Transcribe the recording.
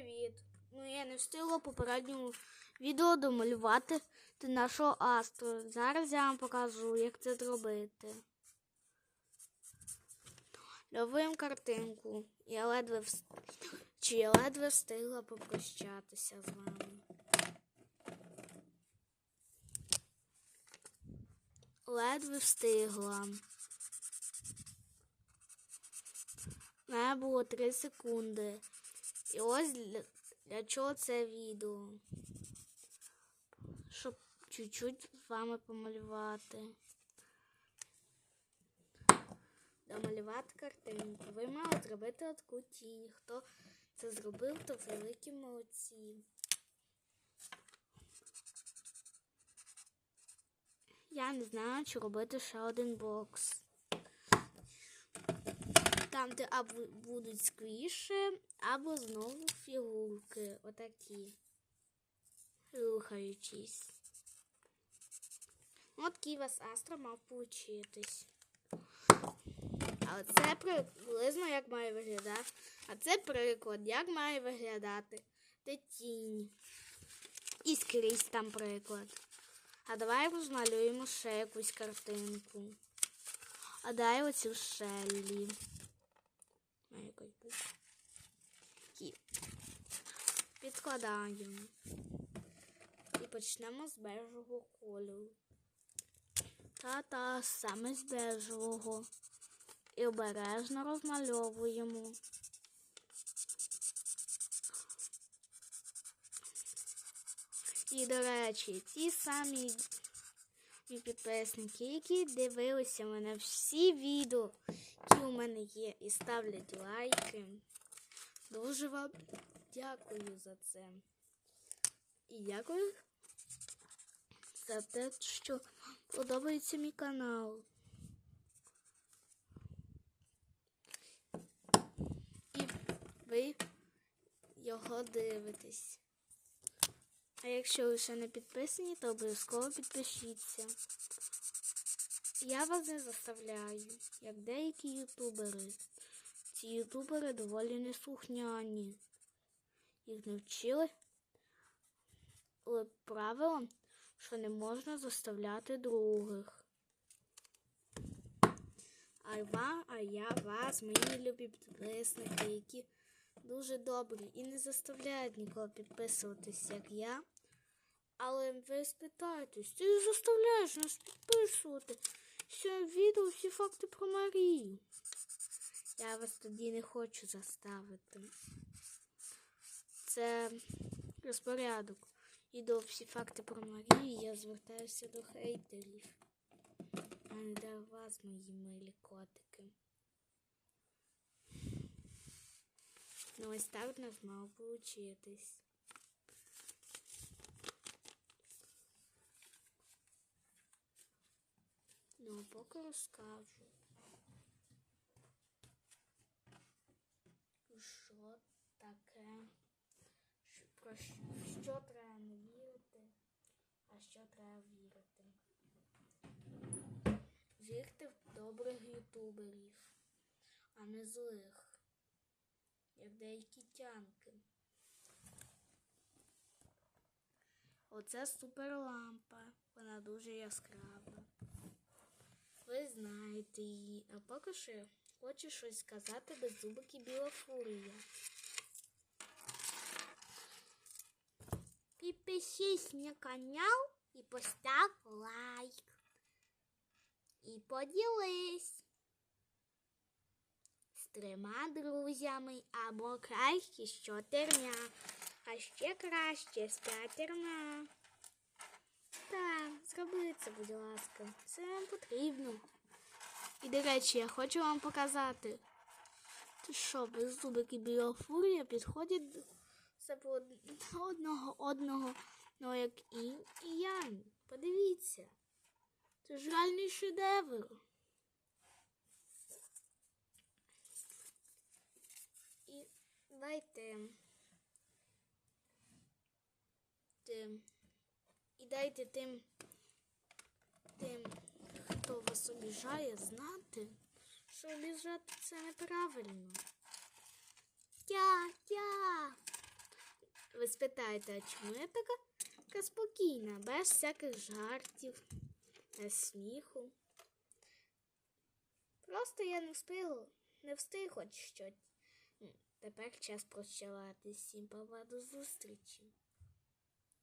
привіт! Ну я не встигла попередньому відео домалювати нашого астру. Зараз я вам покажу, як це зробити. Ловим картинку. Я ледве вс... Чи я ледве встигла попрощатися з вами. Ледве встигла. Мене було 3 секунди. І ось для, для чого це відео. Щоб чуть-чуть з вами помалювати. Домалювати картинку. Ви мали зробити таку тінь. Хто це зробив, то великі молодці. Я не знаю, чи робити ще один бокс. Там, де або будуть сквіші, або знову фігурки. Отакі. Рухаючись. От такий у вас астро мав получитись. А це приблизно як має виглядати. А це приклад, як має виглядати. Це тінь. І скрізь там приклад. А давай розмалюємо ще якусь картинку. А дай оцю Шеллі. Якось. І підкладаємо. І почнемо з бежевого кольору. Та-та, саме з бежевого. І обережно розмальовуємо. І, до речі, ті самі мої підписники, які дивилися мене всі відео, які у мене є, і ставлять лайки. Дуже вам дякую за це. І дякую за те, що подобається мій канал. І ви його дивитесь. А якщо ви ще не підписані, то обов'язково підпишіться. Я вас не заставляю, як деякі ютубери. Ці ютубери доволі неслухняні. Їх не вчили правилам, що не можна заставляти других. А, вам, а я вас, мої любі підписники, які дуже добрі і не заставляють нікого підписуватись, як я. Але ви спитаєтесь, ти заставляєш нас підписувати все відео, всі факти про Марію. Я вас тоді не хочу заставити. Це розпорядок. Відео всі факти про Марію, я звертаюся до хейтерів. А не до вас, мої милі котики. Ну ось так нас мав получитись. Поки розкажу. Що таке? Про що, що треба не вірити, а що треба вірити. Вірте в добрих ютуберів, а не злих, як деякі тянки. Оце суперлампа. Вона дуже яскрава. Ви знаєте її, а поки що хочу щось сказати без зубик і біла фурія. Підпишись на канал і постав лайк. І поділись з трьома друзями або краще з чотирма, а ще краще з п'ятерма. Це, будь ласка. Це вам потрібно. І, до речі, я хочу вам показати. Ти що, беззубик і біофурія підходять себе одного одного, ну як і, і. Подивіться. Це ж реальний шедевр. І дайте. І дайте тим, тим, хто вас обіжає, знати, що обіжати це неправильно. Тя, тя. Ви спитаєте, а чому я така, така спокійна, без всяких жартів, без сміху? Просто я не встигла, не встиг хоч що. М, Тепер час прощаватись. Всім папа до зустрічі.